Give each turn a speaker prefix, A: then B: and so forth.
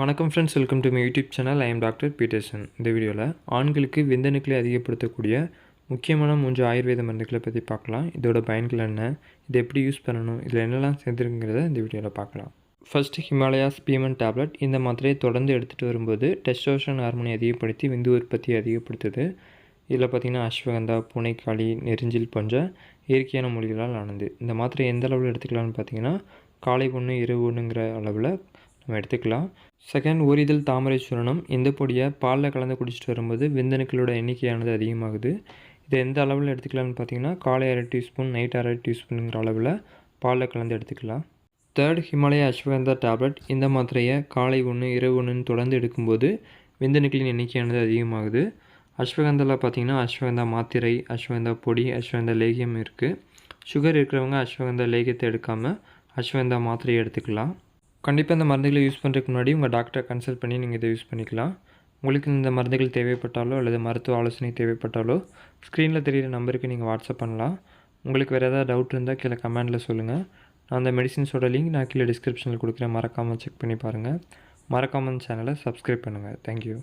A: வணக்கம் friends welcome to my YouTube channel I am doctor Peterson இந்த வீடியோவில் ஆண்களுக்கு விந்தணுக்களை அதிகப்படுத்தக்கூடிய முக்கியமான மூன்று ஆயுர்வேத மருந்துகளை பற்றி பார்க்கலாம். இதோட பயன்கள் என்ன? இதை எப்படி யூஸ் பண்ணணும்? இதில் என்னெல்லாம் சேர்ந்துருங்கிறத இந்த வீடியோவில் பார்க்கலாம். ஃபர்ஸ்ட் ஹிமாலயாஸ் பீமன் டேப்லெட் இந்த மாத்திரையை தொடர்ந்து எடுத்துகிட்டு வரும்போது டெஸ்டோஷன் ஹார்மோனை அதிகப்படுத்தி விந்து உற்பத்தியை அதிகப்படுத்துது. இதில் பார்த்திங்கன்னா அஸ்வகந்தா பூனைக்காளி நெரிஞ்சில் போன்ற இயற்கையான மொழிகளால் ஆனது. இந்த மாத்திரை எந்த அளவில் எடுத்துக்கலாம்னு பார்த்தீங்கன்னா காலை ஒன்று இரவு ஒன்றுங்கிற அளவில் நம்ம எடுத்துக்கலாம். செகண்ட் ஓரிதழ் தாமரை சூரணம். இந்த பொடியை? பாலில் கலந்து குடிச்சிட்டு வரும்போது விந்தணுக்களோட எண்ணிக்கையானது அதிகமாகுது. இதை எந்த அளவில் எடுத்துக்கலாம்னு பார்த்தீங்கன்னா காலை அரை டீஸ்பூன் நைட் அரை டீஸ்பூனுங்கிற அளவில் பாலில் கலந்து எடுத்துக்கலாம். Third Himalaya ashwagandha tablet. இந்த மாத்திரையை காலை ஒன்று இரவு ஒன்றுன்னு தொடர்ந்து எடுக்கும்போது விந்தணுக்களின் எண்ணிக்கையானது அதிகமாகுது. அஸ்வகந்தாவில் பார்த்தீங்கன்னா அஸ்வகந்தா மாத்திரை அஸ்வகந்தா பொடி அஸ்வகந்தா லேகியம் இருக்குது சுகர் இருக்கிறவங்க அஸ்வகந்தா லேகியத்தை எடுக்காமல் அஸ்வகந்தா மாத்திரையை எடுத்துக்கலாம். கண்டிப்பாக இந்த மருந்துகளை யூஸ் பண்ணுறதுக்கு முன்னாடி உங்கள் டாக்டரை கன்சல்ட் பண்ணி நீங்கள் இதை யூஸ் பண்ணிக்கலாம். உங்களுக்கு இந்த மருந்துகள் தேவைப்பட்டாலோ அல்லது மருத்துவ ஆலோசனை தேவைப்பட்டாலோ ஸ்க்ரீனில் தெரியிற நம்பருக்கு நீங்கள் வாட்ஸ்அப் பண்ணலாம். உங்களுக்கு வேறு ஏதாவது டவுட் இருந்தால் கீழே கமெண்டில் சொல்லுங்கள் நான் அந்த மெடிசின்ஸோட லிங்க் நான் கீழே டிஸ்கிரிப்ஷனில் கொடுக்குறேன். மறக்காமல் செக் பண்ணி பாருங்கள் மறக்காமல் சேனலை சப்ஸ்கிரைப் பண்ணுங்கள் தேங்க்யூ